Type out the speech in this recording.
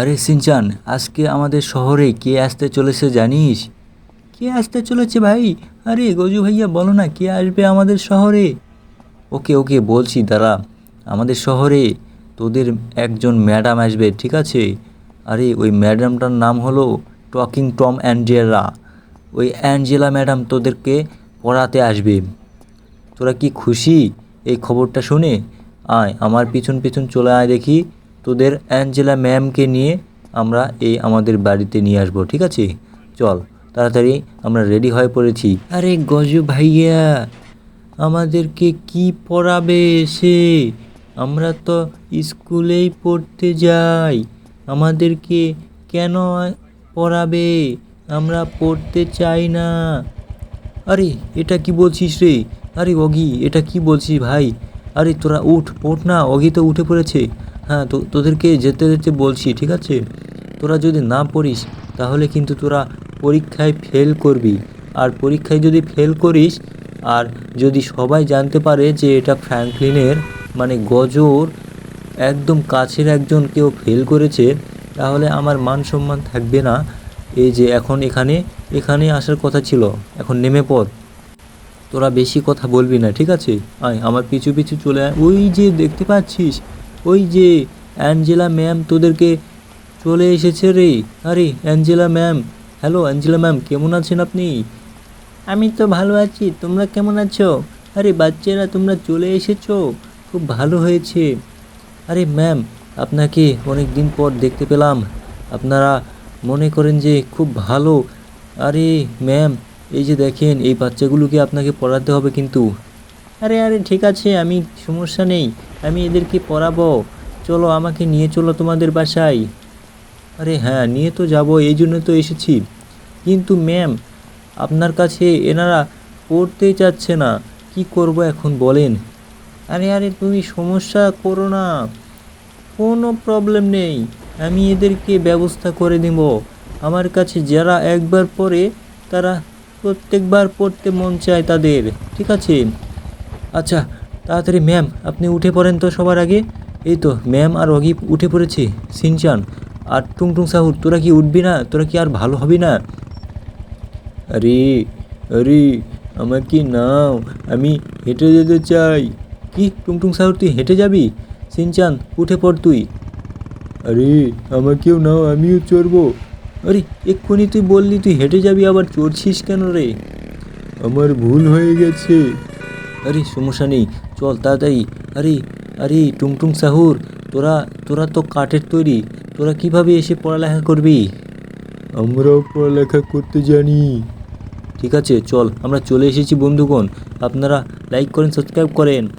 আরে সিনচান, আজকে আমাদের শহরে কে আসতে চলেছে জানিস? কে আসতে চলেছে ভাই? আরে গজু ভাইয়া বলো না, কে আসবে আমাদের শহরে? ওকে ওকে বলছি, দাঁড়া। আমাদের শহরে তোদের একজন ম্যাডাম আসবে, ঠিক আছে? আরে ওই ম্যাডামটার নাম হলো টকিং টম অ্যাঞ্জেলা। ওই অ্যাঞ্জেলা ম্যাডাম তোদেরকে পড়াতে আসবে। তোরা কি খুশি? এই খবরটা শুনে আয়, আমার পিছন পিছন চলে আয় দেখি। তোদের অ্যাঞ্জেলা ম্যামকে নিয়ে আমরা এই আমাদের বাড়িতে নিয়ে আসব, ঠিক আছে? চল, তাড়াতাড়ি আমরা রেডি হয়ে পড়েছি। আরে গজু ভাইয়া, আমাদেরকে কি পড়াবে সে? আমরা তো স্কুলেই পড়তে যাই। আমাদেরকে কেন পড়াবে? আমরা পড়তে চাই না। আরে, এটা কি বলছিস রে? আরে অগি, এটা কি বলছিস ভাই? আরে তোরা উঠ, ওঠ না, অগি তো উঠে পড়েছে। হ্যাঁ তো তোদেরকে যেতে যেতে বলছি, ঠিক আছে? তোরা যদি না পড়িস, তাহলে কিন্তু তোরা পরীক্ষায় ফেল করবি। আর পরীক্ষায় যদি ফেল করিস, আর যদি সবাই জানতে পারে যে এটা ফ্র্যাঙ্কলিনের মানে গজর, একদম কাছের একজন কেউ ফেল করেছে, তাহলে আমার মান সম্মান থাকবে না। এই যে এখন এখানে এখানে আসার কথা ছিল, এখন নেমে পড়। তোরা বেশি কথা বলবি না, ঠিক আছে? আয়, আমার পিছু পিছু চলে ওই যে দেখতে পাচ্ছিস ওই যে অ্যাঞ্জেলা ম্যাম তোদেরকে চলে এসেছে রে। আরে, Angela ma'am. Hello, Angela ma'am, কেমন আছেন আপনি? আমি তো ভালো আছি। তোমরা কেমন আছো? আরে, বাচ্চারা, তোমরা চলে এসেছ। খুব ভালো হয়েছে। আরে, ম্যাম, আপনাকে অনেক দিন পর দেখতে পেলাম। আপনারা মনে করেন যে খুব ভালো। আরে, ম্যাম, এই যে দেখেন, এই বাচ্চাগুলোকে আপনাকে পড়াতে হবে কিন্তু। আরে আরে, ঠিক আছে, আমি সমস্যা নেই, আমি এদেরকে পড়াবো। চলো, আমাকে নিয়ে চলো তোমাদের বাসায়। আরে হ্যাঁ নিয়ে তো যাব, এই জন্য তো এসেছি। কিন্তু ম্যাম, আপনার কাছে এনারা পড়তেই চাচ্ছে না, কি করব এখন বলেন? আরে আরে, তুমি সমস্যা করো না, কোনো প্রবলেম নেই, আমি এদেরকে ব্যবস্থা করে দেব। আমার কাছে যারা একবার পড়ে, তারা প্রত্যেকবার পড়তে মন চায় তাদের, ঠিক আছে? আচ্ছা তাড়াতাড়ি ম্যাম, আপনি উঠে পড়েন তো সবার আগে। এই তো, ম্যাম আর অগি উঠে পড়েছে, সিনচান। আর টুংটুং সাহুর, তোরা কি উঠবি না? তোরা কি আর ভালো হবি না? আরে আরে, আমার কি নাও আমি হেঁটে যেতে চাই। কি, টুংটুং সাহুর, তুই হেঁটে যাবি? সিনচান, উঠে পড় তুই। আরে আমাকেও নাও আমিও চড়বো। আরে, এক্ষুনি তুই বললি তুই হেঁটে যাবি, আবার চড়ছিস কেন রে? আমার ভুল হয়ে গেছে। আরে সমস্যা নেই চল তাড়াতাড়ি। আরে আরে টুংটুং সাহুর তোরা তোরা তো কাঠের তৈরি তোরা কীভাবে এসে পড়ালেখা করবি? আমরাও পড়ালেখা করতে জানি। ঠিক আছে চল আমরা চলে এসেছি বন্ধুগণ আপনারা লাইক করেন সাবস্ক্রাইব করেন।